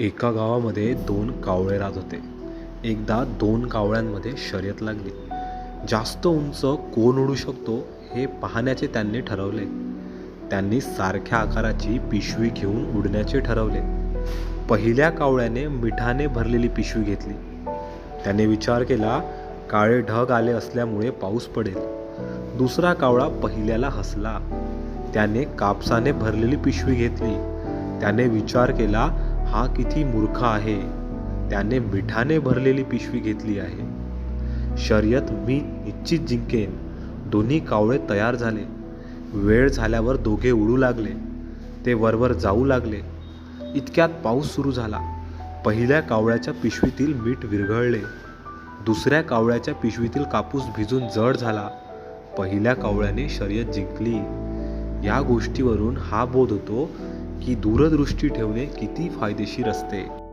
एका गावामध्ये दोन कावळे राहत होते. एकदा दोन कावळ्यांमध्ये शर्यत लागली. जास्त उंच कोण उडू शकतो हे पाहण्याचे त्यांनी ठरवले. त्यांनी सारख्या आकाराची पिशवी घेऊन उडण्याचे ठरवले. पहिल्या कावळ्याने मिठाने भरलेली पिशवी घेतली. त्याने विचार केला काळे ढग आले असल्यामुळे पाऊस पडेल. दुसरा कावळा पहिल्याला हसला. त्याने कापसाने भरलेली पिशवी घेतली. त्याने विचार केला हा किती मूर्ख आहे? त्याने मिठाने भरलेली पिशवी घेतली आहे. शर्यत मी निश्चित जिंकेन. दोन्ही कावळे तयार झाले. वेळ झाल्यावर दोघे उडू लागले. ते वरवर जाऊ लागले. इतक्यात पाऊस सुरू झाला. पहिल्या कावळ्याच्या पिशवीतील मीठ विरघळले. दुसऱ्या कावळ्याच्या पिशवीतील कापूस भिजून जड झाला. पहिल्या कावळ्याने शर्यत जिंकली. या गोष्टीवरून हा बोध होतो की दूरदृष्टी ठेवणे किती फायदेशीर असते.